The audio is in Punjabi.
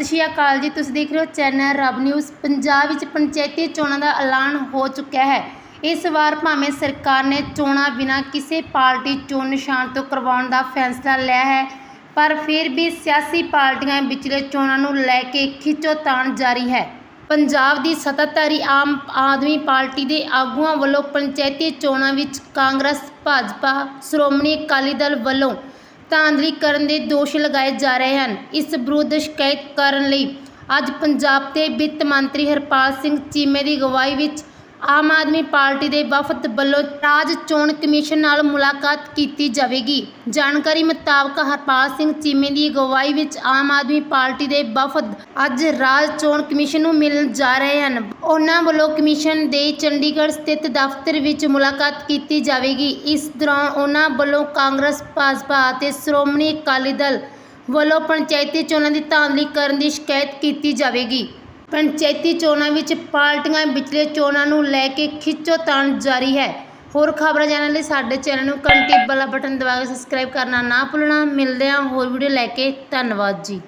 ਸਤਿ ਸ਼੍ਰੀ ਅਕਾਲ ਜੀ। ਤੁਸੀਂ ਦੇਖ ਰਹੇ ਹੋ ਚੈਨਲ ਰਬ ਨਿਊਜ਼। ਪੰਜਾਬ ਵਿੱਚ ਪੰਚਾਇਤੀ ਚੋਣਾਂ ਦਾ ਐਲਾਨ ਹੋ ਚੁੱਕਿਆ ਹੈ। ਇਸ ਵਾਰ ਭਾਵੇਂ ਸਰਕਾਰ ਨੇ ਚੋਣਾਂ ਬਿਨਾਂ ਕਿਸੇ ਪਾਰਟੀ ਚੋਣ ਨਿਸ਼ਾਨ ਤੋਂ ਕਰਵਾਉਣ ਦਾ ਫੈਸਲਾ ਲਿਆ ਹੈ, ਪਰ ਫਿਰ ਵੀ ਸਿਆਸੀ ਪਾਰਟੀਆਂ ਵਿਚਲੇ ਚੋਣਾਂ ਨੂੰ ਲੈ ਕੇ ਖਿੱਚੋਤਾਣ ਜਾਰੀ ਹੈ। ਪੰਜਾਬ ਦੀ ਸੱਤਾਧਾਰੀ ਆਮ ਆਦਮੀ ਪਾਰਟੀ ਦੇ ਆਗੂਆਂ ਵੱਲੋਂ ਪੰਚਾਇਤੀ ਚੋਣਾਂ ਵਿੱਚ ਕਾਂਗਰਸ, ਭਾਜਪਾ, ਸ਼੍ਰੋਮਣੀ ਅਕਾਲੀ ਦਲ ਵੱਲੋਂ ਧਾਂਦਲੀ ਕਰਨ ਦੇ ਦੋਸ਼ ਲਗਾਏ ਜਾ ਰਹੇ ਹਨ। ਇਸ ਵਿਰੁੱਧ ਸ਼ਿਕਾਇਤ ਕਰਨ ਲਈ ਅੱਜ ਪੰਜਾਬ ਦੇ ਵਿੱਤ ਮੰਤਰੀ ਹਰਪਾਲ ਸਿੰਘ ਚੀਮੇ ਦੀ ਅਗਵਾਈ ਵਿੱਚ ਆਮ ਆਦਮੀ ਪਾਰਟੀ ਦੇ ਵਫਦ ਵੱਲੋਂ ਰਾਜ ਚੋਣ ਕਮਿਸ਼ਨ ਨਾਲ ਮੁਲਾਕਾਤ ਕੀਤੀ ਜਾਵੇਗੀ। ਜਾਣਕਾਰੀ ਮੁਤਾਬਕ ਹਰਪਾਲ ਸਿੰਘ ਚੀਮੇ ਦੀ ਅਗਵਾਈ ਵਿੱਚ ਆਮ ਆਦਮੀ ਪਾਰਟੀ ਦੇ ਵਫਦ ਅੱਜ ਰਾਜ ਚੋਣ ਕਮਿਸ਼ਨ ਨੂੰ ਮਿਲਣ ਜਾ ਰਹੇ ਹਨ। ਉਹਨਾਂ ਵੱਲੋਂ ਕਮਿਸ਼ਨ ਦੇ ਚੰਡੀਗੜ੍ਹ ਸਥਿਤ ਦਫ਼ਤਰ ਵਿੱਚ ਮੁਲਾਕਾਤ ਕੀਤੀ ਜਾਵੇਗੀ। ਇਸ ਦੌਰਾਨ ਉਹਨਾਂ ਵੱਲੋਂ ਕਾਂਗਰਸ, ਭਾਜਪਾ ਅਤੇ ਸ਼੍ਰੋਮਣੀ ਅਕਾਲੀ ਦਲ ਵੱਲੋਂ ਪੰਚਾਇਤੀ ਚੋਣਾਂ ਦੀ ਧਾਂਦਲੀ ਕਰਨ ਦੀ ਸ਼ਿਕਾਇਤ ਕੀਤੀ ਜਾਵੇਗੀ। ਪੰਚਾਇਤੀ ਚੋਣਾਂ ਵਿੱਚ ਪਾਰਟੀਆਂ ਵਿਚਲੇ ਚੋਣਾਂ ਨੂੰ ਲੈ ਕੇ ਖਿੱਚੋਤਾਣ ਜਾਰੀ ਹੈ। ਹੋਰ ਖਬਰਾਂ ਜਾਣਨ ਲਈ ਸਾਡੇ ਚੈਨਲ ਨੂੰ ਘੰਟੀ ਵਾਲਾ ਬਟਨ ਦਬਾ ਕੇ ਸਬਸਕ੍ਰਾਈਬ ਕਰਨਾ ਨਾ ਭੁੱਲਣਾ। ਮਿਲਦੇ ਹਾਂ ਹੋਰ ਵੀਡੀਓ ਲੈ ਕੇ। ਧੰਨਵਾਦ ਜੀ।